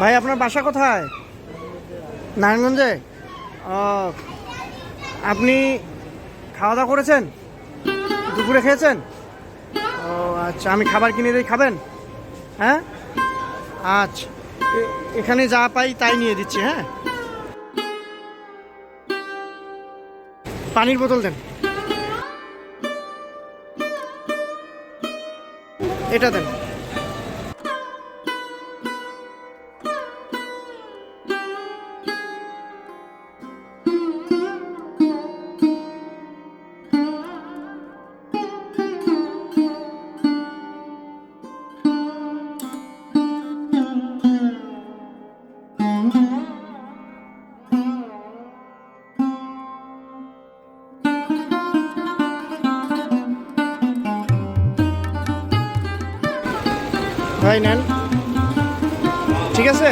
ভাই, আপনার বাসা কোথায়? নারায়ণগঞ্জে? আপনি খাওয়া দাওয়া করেছেন? দুপুরে খেয়েছেন? ও আচ্ছা আমি খাবার কিনে দিই, খাবেন? হ্যাঁ? আচ্ছা এখানে যা পাই তাই নিয়ে দিচ্ছি হ্যাঁ? পানির বোতল দেন। এটা দেন। ভাই নেন ঠিক আছে?